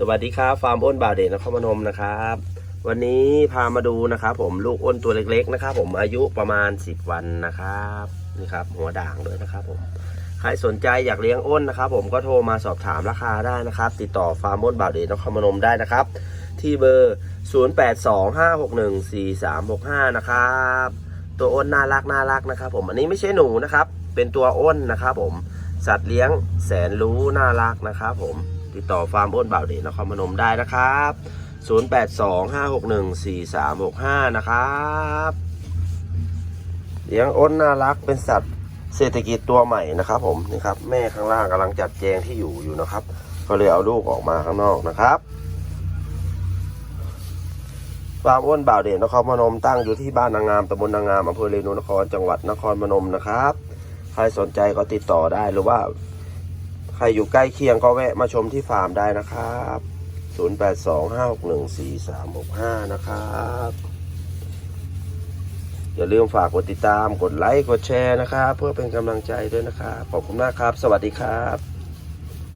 สวัสดีครับฟาร์มอ้นบ่าวเดชนครพนมนะครับ วันนี้พามาดูนะครับ ผมลูกอ้นตัวเล็กๆนะครับ ผมอายุประมาณ 10 วันนะครับนี่ครับ หัวด่างด้วยนะครับ ผมใครสนใจอยากเลี้ยงอ้นนะครับ ผมก็โทรมาสอบถามราคาได้นะครับ ติดต่อฟาร์มอ้นบ่าวเดชนครพนมได้นะครับ ที่เบอร์ 0825614365 นะครับ ตัวอ้นน่ารักน่ารักนะครับ ผมอันนี้ไม่ใช่หนูนะครับ เป็นตัวอ้นนะครับ ผมสัตว์เลี้ยงแสนรู้น่ารักนะครับ ผม ติดต่อฟาร์มอ้นบ่าวเดชนครพนมได้นะครับ 0825614365 นะครับเลี้ยงอ้นน่ารักเป็นสัตว์เศรษฐกิจตัวใหม่นะครับ ผมนี่ครับแม่ข้างล่างกำลังจัดแจงที่อยู่อยู่นะครับ ก็เลยเอาลูกออกมาข้างนอกนะครับฟาร์มอ้วนบ่าวเด่นนครพนมตั้งอยู่ที่บ้านนางงามตำบลนางงามอำเภอเรนูนครจังหวัดนครพนมนะครับ ใครสนใจก็ติดต่อได้หรือว่า ใครอยู่ใกล้เคียงก็แวะมาชมที่ฟาร์มได้นะครับ 0825614365 นะครับ อย่าลืมฝากกดติดตาม กดไลค์ กดแชร์นะครับ เพื่อเป็นกำลังใจด้วยนะครับ ขอบคุณมากครับ สวัสดีครับ